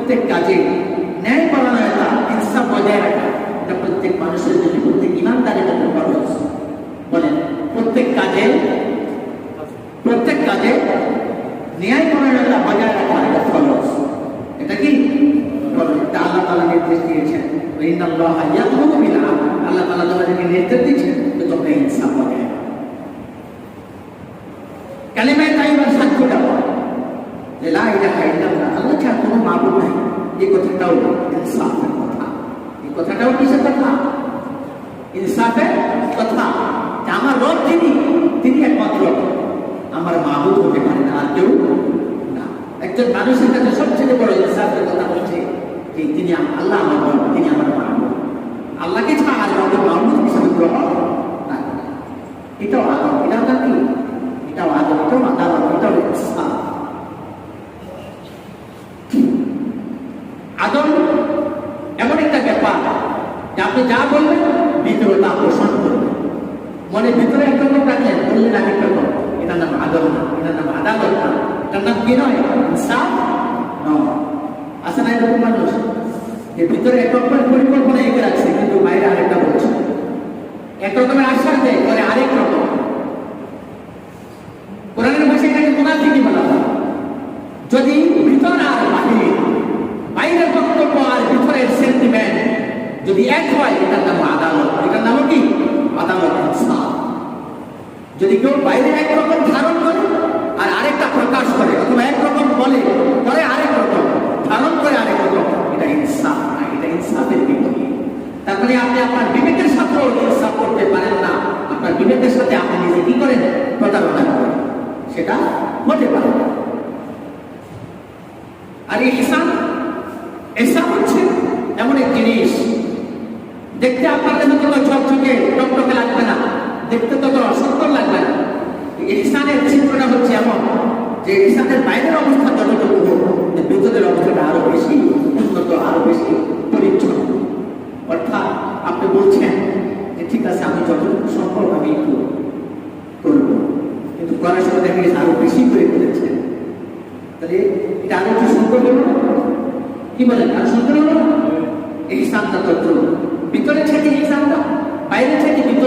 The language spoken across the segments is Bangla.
প্রত্যেক কাজে ন্যায় পরায়ণতা, ইনসাফ বজায় রাখা, এটা প্রত্যেক মানুষের জন্য, প্রত্যেক ইমানদারের জন্য খরচ বলেন, প্রত্যেক কাজে প্রত্যেক কাজে ন্যায় পরায়ণতা বজায় রাখা এটা খরচ এটা কি? আল্লাহ তালা নির্দেশ দিয়েছেন। আল্লাহ তালা তোমাদেরকে নির্দেশ দিয়েছেন যে তোমরা ইনসাফ বজায় রাখো। কালিমায় তাইবার সাক্ষ্য দেওয়া যে লা ইলাহা ইল্লাল্লাহ আল্লাহ ছাড়া কোনো মাবুদ নাই এই কথাটাও ইনসাফের কথা এই কথাটাও কিসের কথা ইনসাফের কথা। আমার রব যিনি, তিনি একমাত্র আমার মাবুদ হতে পারে না, আর কেউ না। একজন মানুষের কাছে সবচেয়ে বড় ইনসাফের কথা হচ্ছে যে তিনি আল্লাহ আমার রব, তিনি আমার আল্লাহকে ছাড়া আর কাউকে মাবুদ হিসেবে গ্রহণ এটাও আদম এটাও তার কি? এটাও আদম এটাও আদালত এটাও ইনসাফ এমন একটা ব্যাপার যে আপনি যা বলবেন ভিতরে তা পোষণ করবেন মনে ভিতরে একরকম রাখলেন বললেন আরেক রকম এটার নাম আদম। না এটার নাম আদালত না এটার নাম কি নয়? ইনসাফ নয়। আছে না এরকম মানুষ? যে ভিতরে এক রকমের পরিকল্পনা এঁকে রাখছে, কিন্তু বাইরে আরেকটা বলছে। এক রকমের আশ্বাস দেয়, পরে আরেক রকম। কোরআনের ভাষায় এটাকে মুনাফিকি বলা হয়। যদি ভিতর আর বাহির, বাইরের বক্তব্য আর ভিতরের সেন্টিমেন্ট যদি এক হয় নাম আদালত। এটার নাম কি? আদালত যদি কেউ বাইরে একরকম ধারণ করে আর আরেকটা প্রকাশ করে, অথবা একরকম বলে পরে আরেক রকম, ধারণ করে আরেক রকম, এটা ইনসাফ না, এটা ইনসাফের বিপরীত। তারপরে আপনি আপনার বিবেকের সাথেও ইনসাফ করতে পারেন না। আপনার বিবেকের সাথে আপনি নিজে কি করেন? প্রতারণা করেন। সেটা হতে পারে। না আর ইহসান ইহসান হচ্ছে এমন এক জিনিস দেখতে আপনার কাছে তত ঝকঝকে টকটকে লাগবে না দেখতে তত সুন্দর লাগবে না। ইহসানের চিত্রটা হচ্ছে এমন যে ইহসানের বাইরের অবস্থা যতটুকু হোক ভিতরের অবস্থাটা আরও বেশি উন্নত আরও বেশি পরিচ্ছন্ন। অর্থাৎ আপনি বলছেন যে ঠিক আছে আমি যতটুকু সম্ভব আমি একটু করব। কিন্তু করার সময় দেখা গেছে আরও বেশি করে করেছেন তাহলে এটা আরও একটু সুন্দর হলো? কি বলেন আর সুন্দর হলো? এই সামটা তত্ত্ব ভিতরে থেকে এই সামটা বাইরে থেকে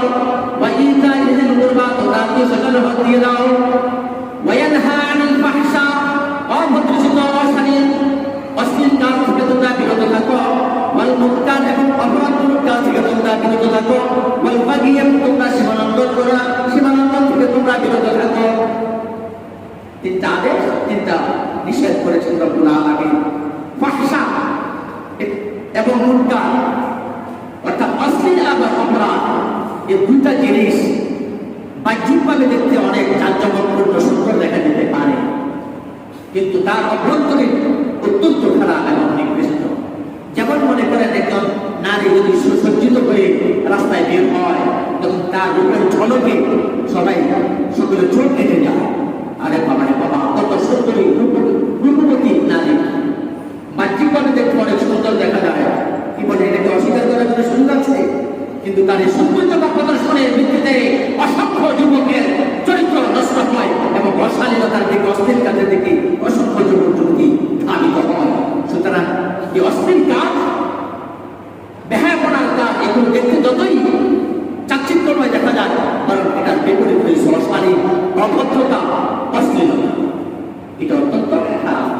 দাও ওয়া ইতা ইজিল কুরবা তোমরা আত্মীয় স্বজনের হক দিয়ে দাও ওয়ায়ানহা আনিল ফাহশা অভদ্রচিত অশালীন অশ্লীল কাজ থেকে তোমরা বিরত থাকো ওয়াল মুনকার এবং অপরাধমূলক কাজ থেকে তোমরা বিরত থাকো ওয়াল বাগি তোমরা সীমালঙ্ঘন করো না থেকে তোমরা বিরত থাকো তিনটা আদেশ তিনটা নিষেধ করেছেন রব্বুল আলামিন ফাহশা এবং মুনকার অর্থাৎ অশ্লীল এবং অপরাধ এই দুইটা জিনিস বাহ্যিকভাবে দেখতে অনেক জাঁকজমকপূর্ণ সুন্দর দেখা যেতে পারে। কিন্তু তার অভ্যন্তরীণ অত্যন্ত খারাপ এবং নিকৃষ্ট। যেমন মনে করেন একজন নারী যদি সুসজ্জিত হয়ে রাস্তায় বের হয়, তখন তার রূপের ঝলকে সবাই সকলে চোখ কেটে যায় আরে বাবা রে বাবা, কত সুন্দরী রূপবতী নারী। বাহ্যিকভাবে দেখতে অনেক সুন্দর দেখা যায়। কি বলে, এটাকে অস্বীকার করার জন্য সুন্দর আছে? কিন্তু তার এই সৌন্দর্যতা প্রদর্শনের ভিত্তিতে অসংখ্য যুবকের চরিত্র নষ্ট হয় এবং অশালীনতার দিকে, অস্থির কাজের দিকে অসংখ্য যুবক, যুবতী ধাবিত হয়। সুতরাং এই অস্থির কাজ, বেহায়াপনার কাজ এগুলো দেখতে যতই চাকচিক্যময় দেখা যায়, বরং এটার বিপরীত হয়েছে অশালীন অভদ্রতা, অশ্লীলতা। এটা অত্যন্ত খারাপ